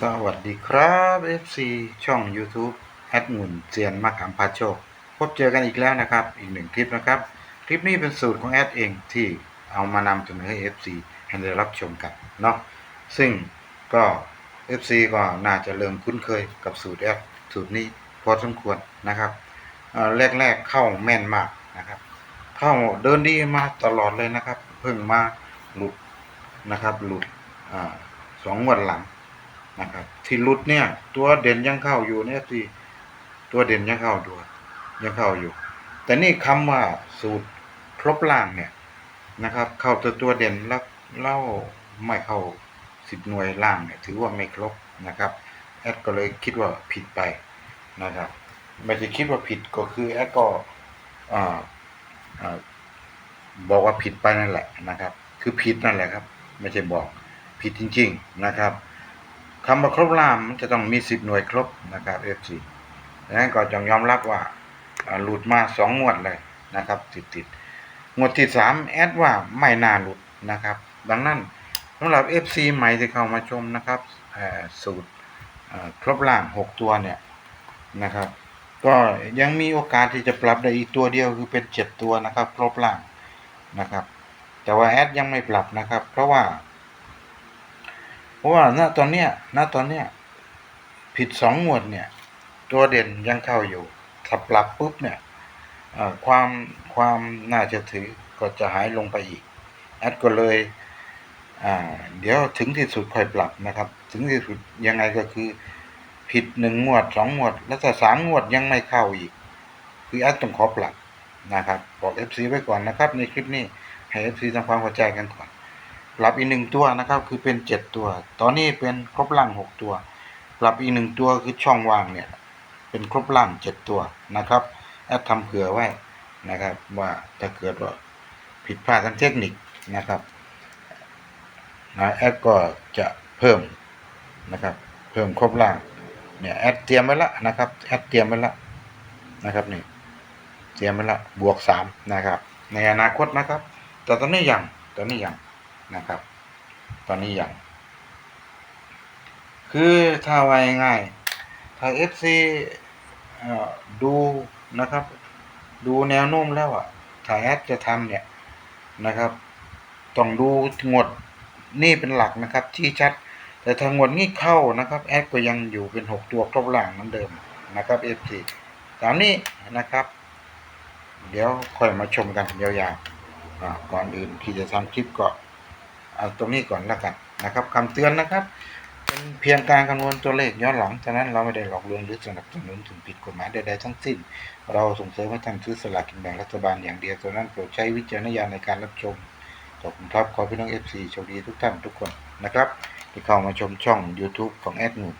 สวัสดีครับ FC ช่อง YouTube แอดมุนเจียนมะขามพาโชค พบเจอกันอีกแล้วนะครับ อีกหนึ่งคลิปนะครับ คลิปนี้เป็นสูตรของแอดเองที่เอามานำเสนอให้ FC ให้ได้รับชมกันเนาะซึ่งก็ FC ก็น่าจะเริ่มคุ้นเคยกับสูตรแอดสูตรนี้พอสมควรนะครับแรกๆเข้าแม่นมากนะครับ เข้าเดินดีมาตลอดเลยนะครับ เพิ่งมาหลุดนะครับหลุดอสองงวดหลัง นะครับที่หลุดเนี่ย ตัวเด่นยังเข้าอยู่เนี่ยที่ตัวเด่นยังเข้าด้วยยังเข้าอยู่ แต่นี่คำว่าสูตรครบล่างเนี่ยนะครับ เข้าตัวตัวเด่นแล้วเล่าไม่เข้าสิบหน่วยล่างเนี่ยถือว่าไม่ครบนะครับแอดก็เลยคิดว่าผิดไปนะครับไม่ใช่คิดว่าผิดก็คือแอดก็อบอกว่าผิดไปนั่นแหละนะครับ คือผิดนั่นแหละครับ ไม่ใช่บอกผิดจริง ๆนะครับ คำว่าครบล่ามมันจะต้องมีสิบหน่วยครบนะครับ F4 ดังนั้นก็จงยอมรับว่าหลุดมาสองงวดเลยนะครับ ติดติดงวดที่สามแอดว่าไม่น่าหลุดนะครับ ดังนั้นสำหรับ FC ใหม่ที่เข้ามาชมนะครับสูตรครบล่างหกตัวเนี่ยนะครับ ก็ยังมีโอกาสที่จะปรับได้อีกตัวเดียวคือเป็นเจ็ดตัวนะครับ ครบล่างนะครับ แต่ว่าแอดยังไม่ปรับนะครับ เพราะว่า ราะว่าณตอนเนี้ยณตอนเนี้ยผิดสองหมวดเนี่ย ตัวเด่นยังเข้าอยู่ถ้าปรับปุ๊บเนี่ยความความน่าจะถือก็จะหายลงไปอีกแอดก็เลยเดี๋ยวถึงที่สุดค่อยปรับนะครับ ถึงที่สุดยังไงก็คือผิดหนึ่งงวดสองงวด แล้วถ้าสามงวดยังไม่เข้าอีก คือแอดต้องขอปรับนะครับ บอก FC ไว้ก่อนนะครับ ในคลิปนี้ให้ FC ทำความเข้าใจกันก่อน ปรับอีกหนึ่งตัวนะครับ คือเป็นเจ็ดตัว ตอนนี้เป็นครบล่างหกตัว ปรับอีกหนึ่งตัวคือช่องว่างเนี่ย เป็นครบล่างเจ็ดตัวนะครับแอดทำเผื่อไว้นะครับ ว่าถ้าเกิดว่าผิดพลาดทางเทคนิคนะครับนะแอดก็จะเพิ่มนะครับ เพิ่มครบล่างเนี่ยแอดเตรียมไว้ละนะครับแอดเตรียมไว้ละนะครับนี่เตรียมไว้ละบวกสามนะครับ ในอนาคตนะครับ แต่ตอนนี้ยังตอนนี้ยัง นะครับ ตอนนี้อยังคือถ้าว่าง่าย ถ้าเอ่อดูนะครับ ดูแนวโน้มแล้วอะ ถ้าแอดจะทำเนี่ยนะครับ ต้องดูงดนี่เป็นหลักนะครับที่ชัด แต่ถ้างวดนี้เข้านะครับ แอดก็ยังอยู่เป็นหกตัวครบหลังเหมือนเดิมนะครับ FC ตามนี้นะครับ เดี๋ยวค่อยมาชมกันยาวๆก่อนอื่นที่จะทำคลิปก็ เอาตรงนี้ก่อนแล้วกันนะครับคำเตือนนะครับ เป็นเพียงการคำนวณตัวเลขย้อนหลังฉะนั้นเราไม่ได้หลอกลวงหรือสนับสนุนถึงผิดกฎหมายใดๆทั้งสิ้น เราส่งเสริมให้ท่านซื้อสลากกินแบ่งรัฐบาลอย่างเดียวฉะนั้นโปรดใช้วิจารณญาณในการรับชมขอบคุณครับขอพี่น้อง FC โชคดีทุกท่านทุกคนนะครับ ที่เข้ามาชมช่อง YouTube ของแอดนูน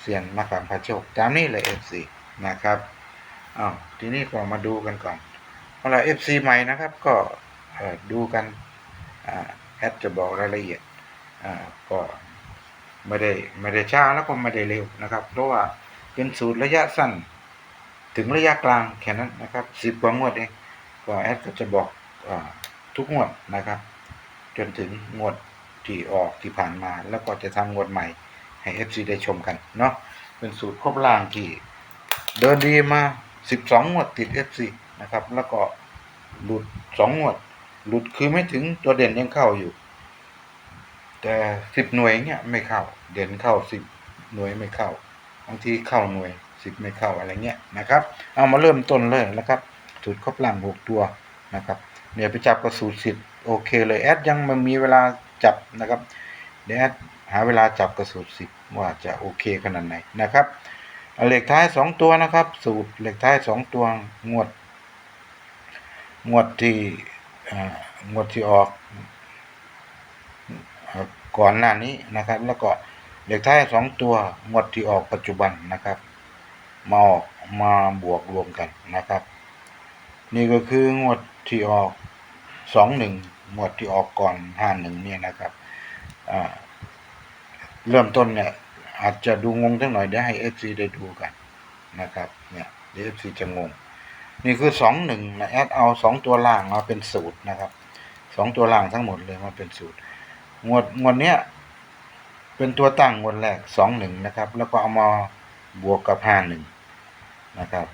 เซียนมะขามพาโชคตามนี้เลย FC นะครับอ้าวทีนี้ก็มาดูกันก่อนเอาล่ะ FC ใหม่นะครับ ก็ดูกันอ่า แอดจะบอกรายละเอียดอ่าก็ไม่ได้ไม่ได้ช้าแล้วก็ไม่ได้เร็วนะครับ เพราะว่าเป็นสูตรระยะสั้น ถึงระยะกลางแค่นั้นนะครับสิบกว่างวดเองก็แอดก็จะบอกอาทุกงวดนะครับ จนถึงงวดที่ออกที่ผ่านมา แล้วก็จะทำงวดใหม่ให้ FC ได้ชมกันเนาะเป็นสูตรครบล่างที่เดินดีมา 12งวดติด FC นะครับ แล้วก็หลุด2งวด หลุดคือไม่ถึงตัวเด่นยังเข้าอยู่ แต่สิบหน่วยเนี่ยไม่เข้า เด่นเข้าสิบหน่วยไม่เข้าบางทีเข้าหน่วยสิบไม่เข้าอะไรเงี้ยนะครับ เอามาเริ่มต้นเลยนะครับ สูตรครบล่างหกตัวนะครับเนี่ยไปจับกับสูตรสิบโอเคเลยแอดยังมันมีเวลาจับนะครับเดี๋ยวแอดหาเวลาจับกับสูตรสิบว่าจะโอเคขนาดไหนนะครับเอาเลขท้ายสองตัวนะครับ สูตรเลขท้ายสองตัวงวด งวดที่ งวดที่ออกก่อนหน้านี้นะครับ แล้วก็เลขท้ายสองตัวงวดที่ออกปัจจุบันนะครับ มาออกมาบวกรวมกันนะครับ นี่ก็คืองวดที่ออกสองหนึ่งงวดที่ออกก่อนห้าหนึ่งเนี่ยนะครับอ่าเริ่มต้นเนี่ย อาจจะดูงงสักหน่อยเดี๋ยวให้เอฟซีได้ดูกันนะครับ เนี่ยเดี๋ยวเอฟซีจะงง นี่คือสองหนึ่งนะแอดเอาสองตัวล่างมาเป็นสูตรนะครับสองตัวล่างทั้งหมดเลยมาเป็นสูตร งวดงวดเนี้ยเป็นตัวตั้งงวดแรกสองหนึ่งนะครับ แล้วก็เอามาบวกกับห้าหนึ่งนะครับ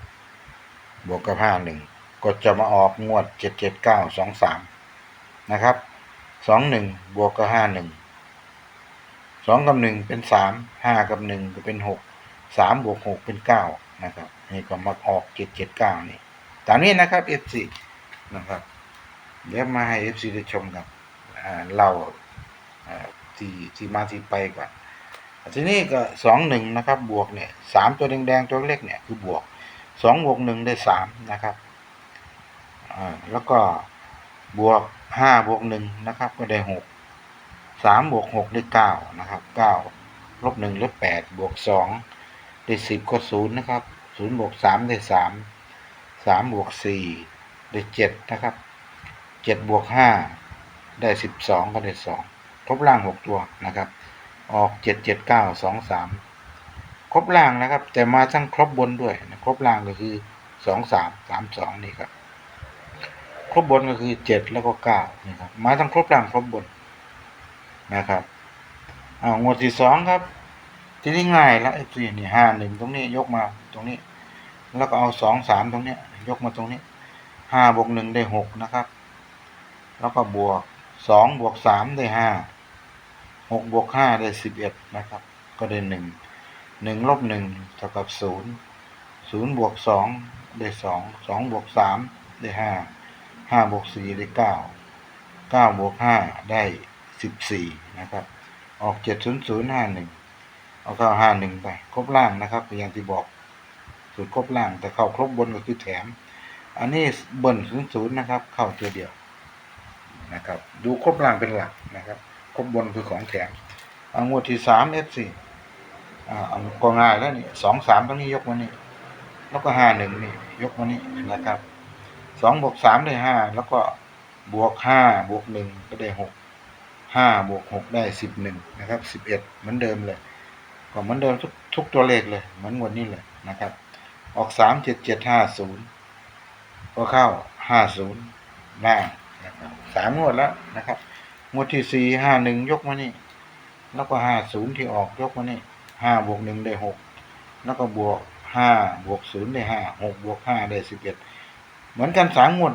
บวกกับห้าหนึ่งก็จะมาออกงวดเจ็ดเจ็ดเก้าสองสามนะครับสองหนึ่งบวกกับห้าหนึ่งสองกับหนึ่งเป็นสามห้ากับหนึ่งก็เป็นหกสามบวกหกเป็นเก้านะครับนี่ก็มาออกเจ็ดเจ็ดเก้านี่ ตามนี้นะครับ F4 นะครับ เดี๋ยวมาให้ FC ได้ชมกับเล่าที่ที่มาที่ไปก่อนทีนี้ก็สองหนึ่งนะครับ บวกเนี่ยสามตัวแดงๆตัวเล็กเนี่ยคือบวกสองบวกหนึ่งได้สามนะครับแล้วก็บวกห้าบวกหนึ่งนะครับ ก็ได้หกสามบวกหกได้เก้านะครับเก้าลบหนึ่งลบแปดบวกสองได้สิบก็ศูนย์นะครับศูนย์บวกสามได้สาม สามบวกสี่ได้เจ็ดนะครับเจ็ดบวกห้าได้สิบสองก็ได้สองครบล่างหกตัวนะครับ ออกเจ็ดเจ็ดเก้าสองสามครบล่างนะครับ แต่มาทั้งครบบนด้วยนะครบล่างก็คือสองสามสามสองนี่ครับ ครบบนก็คือเจ็ดแล้วก็เก้านี่ครับ มาทั้งครบล่างครบบนนะครับเอางวดที่สองครับ ทีนี้ง่ายแล้วไอ้สี่นี่ห้าหนึ่งตรงนี้ยกมาตรงนี้ แล้วก็เอาสองสามตรงเนี้ย ยกมาตรงนี้ห้าบวกหนึ่งได้หกนะครับ แล้วก็บวกสองบวกสามได้ห้าหกบวกห้าได้สิบเอ็ดนะครับ ก็ได้หนึ่งหนึ่งลบหนึ่งเท่ากับศูนย์ศูนย์บวกสองได้สองสองบวกสามได้ห้าห้าบวกสี่ได้เก้าเก้าบวกห้าได้สิบสี่นะครับ ออกเจ็ดศูนย์ศูนย์ห้าหนึ่งเอาเข้าห้าหนึ่งไป ครบล่างนะครับอย่างที่บอก สูตรครบล่าง แต่เข้าครบบนก็คือแถม อันนี้เบิ้ลศูนย์ศูนย์นะครับ เข้าตัวเดียวนะครับ ดูครบล่างเป็นหลักนะครับ ครบบนคือของแถมเอางวดที่สามเอฟซีอ่าเอก็ง่ายแล้วนี่สองสามตรงนี้ยกมานี่แล้วก็ห้าหนึ่งนี่ ยกมานี่นะครับสองบวกสามได้ห้าแล้วก็บวกห้าบวกหนึ่งก็ได้หกห้าบวกหกได้สิบหนึ่งนะครับสิบเอ็ดเหมือนเดิมเลยก็เหมือนเดิมทุกทุกตัวเลขเลย เหมือนงวดนี้เลยนะครับ ออกสามเจ็ดเจ็ดห้าศูนย์ก็เข้าห้าศูนย์ล่างนะครับสามงวดแล้วนะครับ งวดที่สี่ห้าหนึ่งยกมานี่ แล้วก็ห้าศูนย์ที่ออกยกมานี่ห้าบวกหนึ่งได้หกแล้วก็บวกห้าบวกศูนย์ได้ห้าหกบวกห้าได้สิบเอ็ดเหมือนกันสามงวด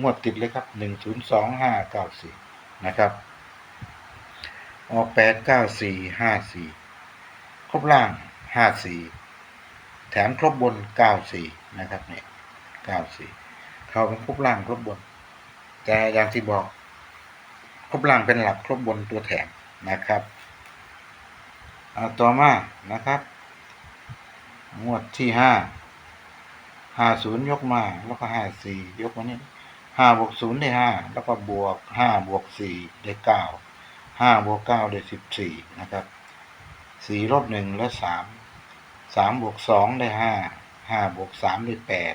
งวดติดเลยครับหนึ่งศูนย์สองห้าเก้าสี่นะครับ ออกแปดเก้าสี่ห้าสี่ครบล่างห้าสี่ แถมครบบนเก้าสี่นะครับเนี่ยเก้าสี่เขาเป็นครบล่างครบบน แต่อย่างที่บอก ครบล่างเป็นหลักครบบนตัวแถมนะครับเอาต่อมานะครับ งวดที่ห้าห้าศูนย์ยกมา แล้วก็ห้าสี่ยกมานี่ห้าบวกศูนย์ได้ห้าแล้วก็บวกห้าบวกสี่ได้เก้าห้าบวกเก้าได้สิบสี่นะครับสี่ลบหนึ่งและสาม สามบวกสองได้ห้าห้าบวกสามได้แปด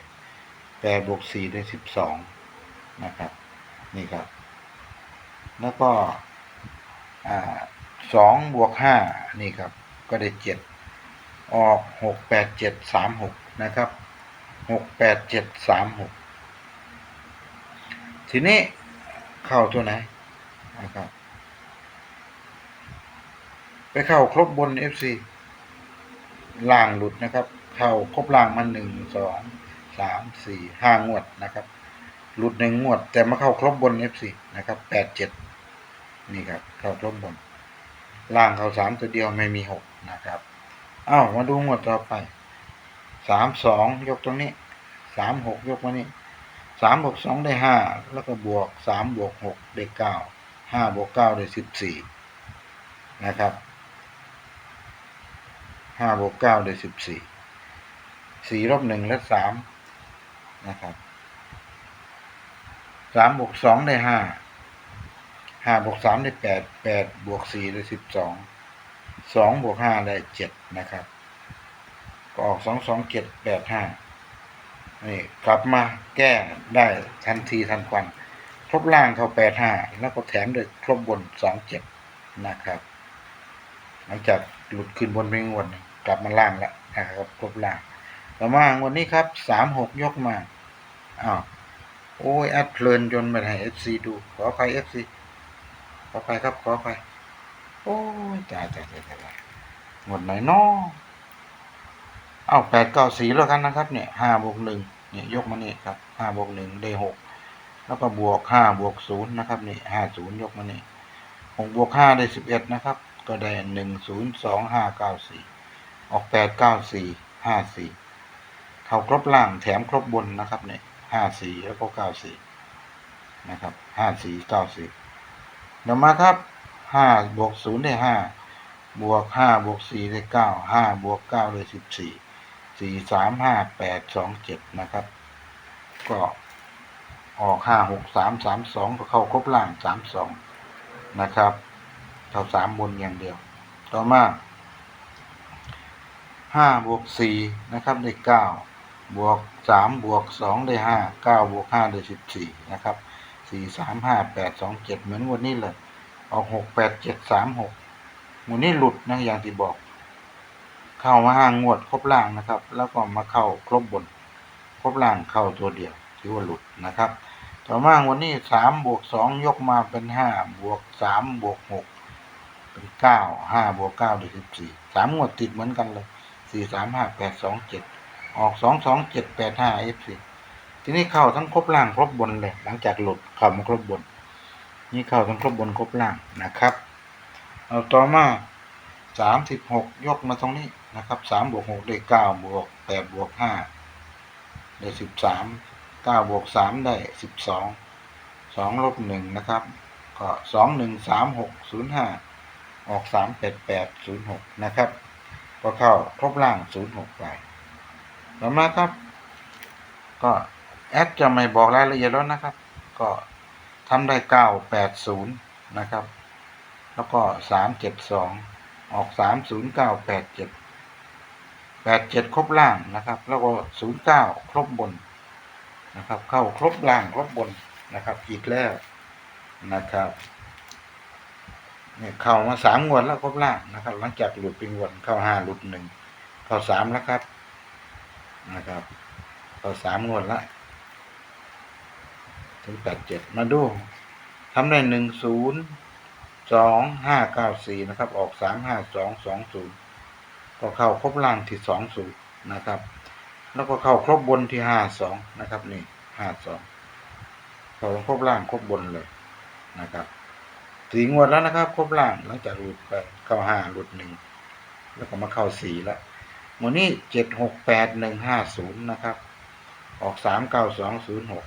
แปดบวกสี่ได้สิบสองนะครับ นี่ครับ แล้วก็สองบวกห้านี่ครับ ก็ได้เจ็ดออกหกแปดเจ็ดสามหกนะครับหกแปดเจ็ดสามหกทีนี้เข้าตัวไหนนะครับ ไปเข้าครบบน FC ล่างหลุดนะครับ เข้าครบล่างมันหนึ่งสองสามสี่ห้างวดนะครับ หลุดหนึ่งงวด แต่มาเข้าครบบน F4 นะครับแปดเจ็ดนี่ครับ เข้าครบบน ล่างเข้าสามตัวเดียวไม่มีหกนะครับอ้าวมาดูงวดต่อไปสามสองยกตรงนี้สามหกยกมานี่สามบวกสองได้ห้าแล้วก็บวกสามบวกหกได้เก้าห้าบวกเก้าได้สิบสี่นะครับ ห้าบวกเก้าได้สิบสี่สี่ลบหนึ่งและสามนะครับสามบวกสองได้ห้าห้าบวกสามได้แปดแปดบวกสี่ได้สิบสองสองบวกห้าได้เจ็ดนะครับ ก็ออกสองสองเจ็ดแปดห้านี่กลับมาแก้ได้ทันทีทันควันครบล่างเขาแปดห้าแล้วก็แถมด้วยครบบนสองเจ็ดนะครับ หลังจากหลุดขึ้นบนไปงวดหนึ่ง กลับมาล่างแล้วนะครับครบล่างต่อมางวดนี้ครับสามหกยกมาอ้าวโอ้ยแอดเพลินจนไม่ให้เอฟซีดู ขออภัยเอฟซีขออภัยครับ ขออภัยโอ้ยตายตายตายตายหมดไหนนอเอาแปดเก้าสี่แล้วกันนะครับ เนี่ยห้าบวกหนึ่งเนี่ยยกมานี่ครับห้าบวกหนึ่งได้หกแล้วก็บวกห้าบวกศูนย์นะครับนี่ห้าศูนย์ยกมานี่หกบวกห้าได้สิบเอ็ดนะครับ ก็ได้หนึ่งศูนย์สองห้าเก้าสี่ ออกแปดเก้าสี่ห้าสี่เข้าครบล่างแถมครบบนนะครับเนี่ยห้าสี่แล้วก็เก้าสี่นะครับห้าสี่เก้าสี่เดี๋ยวมาครับห้าบวกศูนย์ได้ห้าบวกห้าบวกสี่ได้เก้าห้าบวกเก้าได้สิบสี่สี่สามห้าแปดสองเจ็ดนะครับ ก็ออกห้าหกสามสามสองก็เข้าครบล่างสามสองนะครับเข้าสามบนอย่างเดียว ต่อมา ห้าบวกสี่นะครับได้เก้าบวกสามบวกสองได้ห้าเก้าบวกห้าได้สิบสี่นะครับสี่สามห้าแปดสองเจ็ดเหมือนวันนี้เลยออกหกแปดเจ็ดสามหกวันนี้หลุดนะอย่างที่บอก เข้ามาห้างงวดครบล่างนะครับ แล้วก็มาเข้าครบบน ครบล่างเข้าตัวเดียวถือว่าหลุดนะครับ ต่อมาวันนี้สามบวกสองยกมาเป็นห้าบวกสามบวกหกเป็นเก้าห้าบวกเก้าได้สิบสี่สามงวดติดเหมือนกันเลย สี่สามห้าแปดสองเจ็ดออกสองสองเจ็ดแปดห้าเอฟซีทีนี้เข้าทั้งครบล่างครบบนเลยหลังจากหลุดเข้ามาครบบน นี่เข้าทั้งครบบนครบล่างนะครับเอาต่อมาสามสิบหกยกมาตรงนี้นะครับสามบวกหกได้เก้าบวกแปดบวกห้าได้สิบสามเก้าบวกสามได้สิบสองสองลบหนึ่งนะครับก็สองหนึ่งสามหกศูนย์ห้าออกสามแปดแปดศูนย์หกนะครับ ก็เข้าครบล่างศูนย์หกไปต่อมาครับ ก็แอดจะไม่บอกรายละเอียดแล้วนะครับ ก็ทำได้เก้าแปดศูนย์นะครับ แล้วก็สามเจ็ดสองออกสามศูนย์เก้าแปดเจ็ดแปดเจ็ดครบล่างนะครับ แล้วก็ศูนย์เก้าครบบนนะครับ เข้าครบล่างครบบนนะครับ อีกแล้วนะครับ เนี่ยเข้ามาสามงวดแล้วครบล่างนะครับ หลังจากหลุดเป็นงวดเข้าห้าหลุดหนึ่งเข้าสามแล้วครับนะครับเข้าสามงวดละถึงแปดเจ็ดมาดูทำได้หนึ่งศูนย์สองห้าเก้าสี่นะครับ ออกสามห้าสองสองศูนย์ก็เข้าครบล่างที่สองศูนย์นะครับ แล้วก็เข้าครบบนที่ห้าสองนะครับ นี่ห้าสองเข้าครบล่างครบบนเลยนะครับ สี่งวดแล้วนะครับ ครบล่างหลังจากหลุดไปเข้าห้าหลุดหนึ่งแล้วก็มาเข้าสี่แล้ววันนี้เจ็ดหกแปดหนึ่งห้าศูนย์นะครับ ออกสามเก้าสองศูนย์หก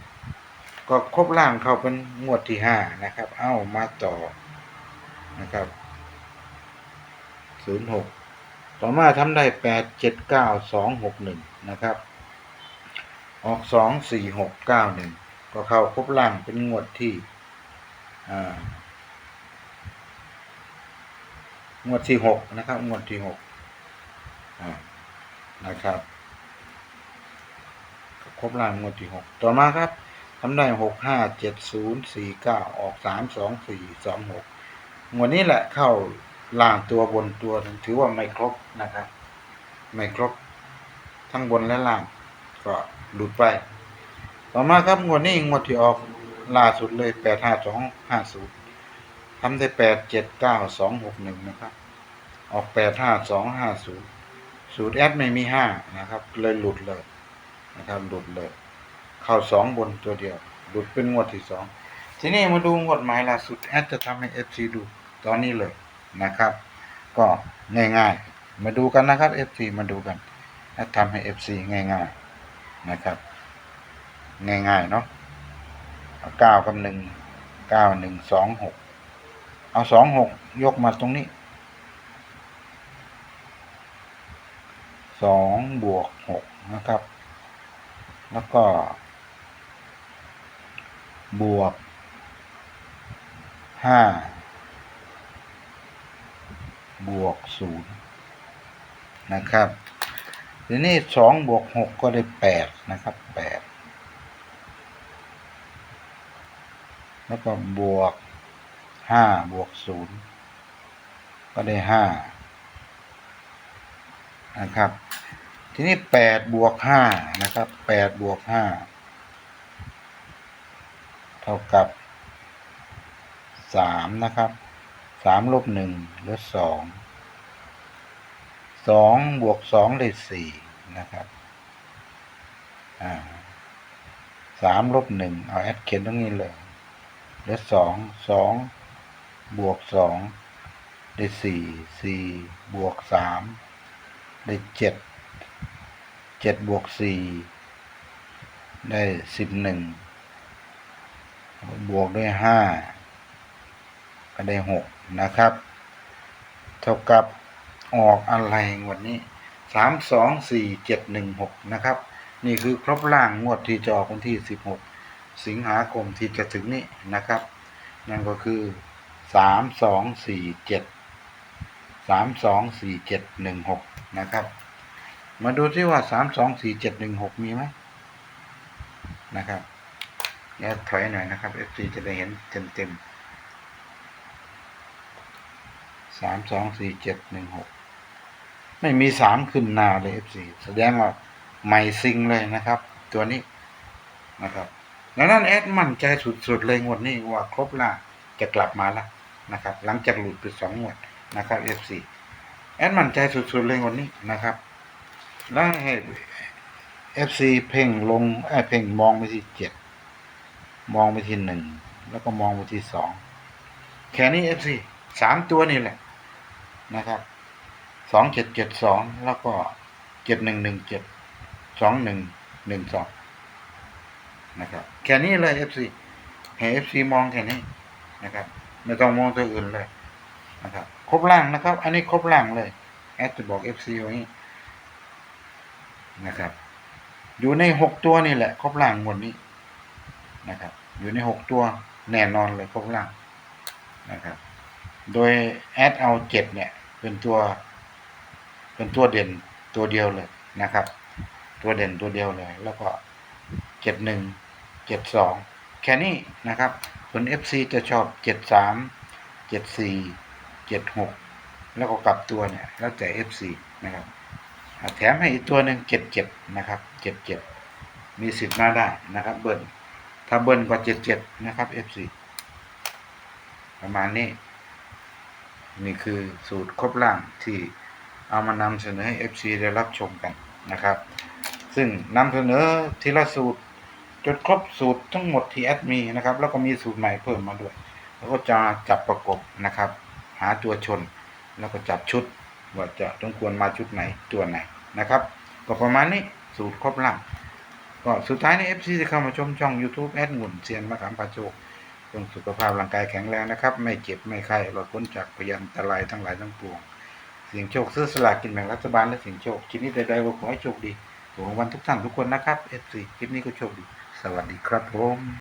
ก็ครบล่างเข้าเป็นงวดที่ห้านะครับ เอ้ามาต่อนะครับศูนย์หกต่อมาทำได้แปดเจ็ดเก้าสองหกหนึ่งนะครับ ออกสองสี่หกเก้าหนึ่งก็เข้าครบล่างเป็นงวดที่อ่า งวดที่หกนะครับ งวดที่หกนะครับครบลางงวดที่หกต่อมาครับทำได้หกห้าเจ็ดศูนย์สี่เก้าออกสามสองสี่สองหกงวดนี้แหละเข้าล่างตัวบนตัว ถือว่าไม่ครบนะครับ ไม่ครบ ทั้งบนและล่าง ก็หลุดไป ต่อมาครับงวดนี้งวดที่ออกล่าสุดเลยแปดห้าสองห้าศูนย์ ทำได้แปดเจ็ดเก้าสองหกหนึ่งนะครับ ออกแปดห้าสองห้าศูนย์สูตรแอดไม่มีห้านะครับ เลยหลุดเลยนะครับหลุดเลย เข้าสองบนตัวเดียว หลุดเป็นงวดที่สองทีนี้มาดูงวดหมายล่าสุดแอดจะทำให้เอฟซีดูตอนนี้เลยนะครับ ก็ง่ายๆ มาดูกันนะครับเอฟซีมาดูกันแอดทำให้เอฟซีง่ายๆนะครับ ง่ายๆเนาะเอาเก้ากับหนึ่งเก้าหนึ่งสองหก เอาสองหกยกมาตรงนี้สองบวกหกนะครับ แล้วก็ บวกห้าบวกศูนย์นะครับทีนี้สองบวกหกก็ได้แปดนะครับแปดแล้วก็บวก ห้าบวกศูนย์ก็ได้ห้านะครับ ทีนี้แปดบวกห้านะครับแปดบวกห้าเท่ากับสามนะครับสามลบหนึ่งเหลือสองสองบวกสองได้สี่นะครับสามลบหนึ่งเอาแอดเขียนตรงนี้เลยเหลือสองสอง บวกสองได้สี่สี่บวกสามได้เจ็ดเจ็ดบวกสี่ได้สิบหนึ่งบวกด้วยห้าก็ได้หกนะครับ เท่ากับออกอะไรงวดนี้สามสองสี่เจ็ดหนึ่งหกนะครับ นี่คือครบล่างงวดที่จออกวันที่สิบหกสิงหาคมที่จะถึงนี้นะครับ นั่นก็คือ สามสองสี่เจ็ดสามสองสี่เจ็ดหนึ่งหกนะครับ มาดูที่ว่าสามสองสี่เจ็ดหนึ่งหกมีไหมนะครับเดี๋ยวถอยหน่อยนะครับ FC จะได้เห็นเต็มเต็มสามสองสี่เจ็ดหนึ่งหกไม่มีสามขึ้นหน้าเลย FC แสดงว่าใหม่ซิงเลยนะครับ ตัวนี้นะครับดังนั้นแอดมั่นใจสุดๆเลยงวดนี้ว่าครบล่า จะกลับมาแล้วนะครับ หลังจากหลุดไปสองงวดนะครับ FC แอดมั่นใจสุดๆเลยงวดนี้นะครับแล้วให้ FC เพ่งลงไอ้เพ่งมองไปที่เจ็ดมองไปที่หนึ่งแล้วก็มองไปที่สองแค่นี้ FC สามตัวนี่แหละนะครับสองเจ็ดเจ็ดสองแล้วก็เจ็ดหนึ่งหนึ่งเจ็ดสองหนึ่งหนึ่งสองนะครับแค่นี้เลย FC ให้ FC มองแค่นี้ นะครับ ไม่ต้องมองตัวอื่นเลยนะครับครบล่างนะครับ อันนี้ครบล่างเลยแอดจะบอก FC ไว้อย่างนี้นะครับ อยู่ในหกตัวนี่แหละ ครบล่างหมดนี้นะครับ อยู่ในหกตัวแน่นอนเลยครบล่างนะครับ โดยแอดเอาเจ็ดเนี่ย เป็นตัว เป็นตัวเด่นตัวเดียวเลยนะครับ ตัวเด่นตัวเดียวเลย แล้วก็เจ็ดหนึ่งเจ็ดสองแค่นี้นะครับ ส่วน FC จะชอบเจ็ดสามเจ็ดสี่เจ็ดหกแล้วก็กลับตัวเนี่ย แล้วแต่ FC นะครับแถมให้อีกตัวหนึ่งเจ็ดเจ็ดนะครับเจ็ดเจ็ดมีสิทธิ์มาได้นะครับเบิ้ลถ้าเบิ้ลกว่าเจ็ดเจ็ดนะครับ FC ประมาณนี้ นี่คือสูตรครบล่างที่เอามานำเสนอให้ FC ได้รับชมกันนะครับ ซึ่งนำเสนอทีละสูตร จนครบสูตรทั้งหมดที่แอดมีนะครับ แล้วก็มีสูตรใหม่เพิ่มมาด้วย แล้วก็จะจับประกบนะครับ หาตัวชน แล้วก็จับชุด ว่าจะต้องควรมาชุดไหนตัวไหนนะครับ ก็ประมาณนี้สูตรครบล่างก็สุดท้ายใน FC จะเข้ามาชมช่อง YouTube แอดหมุนเซียนมะขามปาโจกเรื่องสุขภาพร่างกายแข็งแรงนะครับ ไม่เจ็บ ไม่ไข้หลดพ้นจากพยันตรายทั้งหลายทั้งปวง เสียงโชคซื้อสลากกินแบ่งรัฐบาลและเสียงโชคชิ้นนี้ใดๆก็ขอให้โชคดีถูกรางวัลทุกท่านทุกคนนะครับ FC คลิปนี้ก็โชคดี สวัสดีครับผม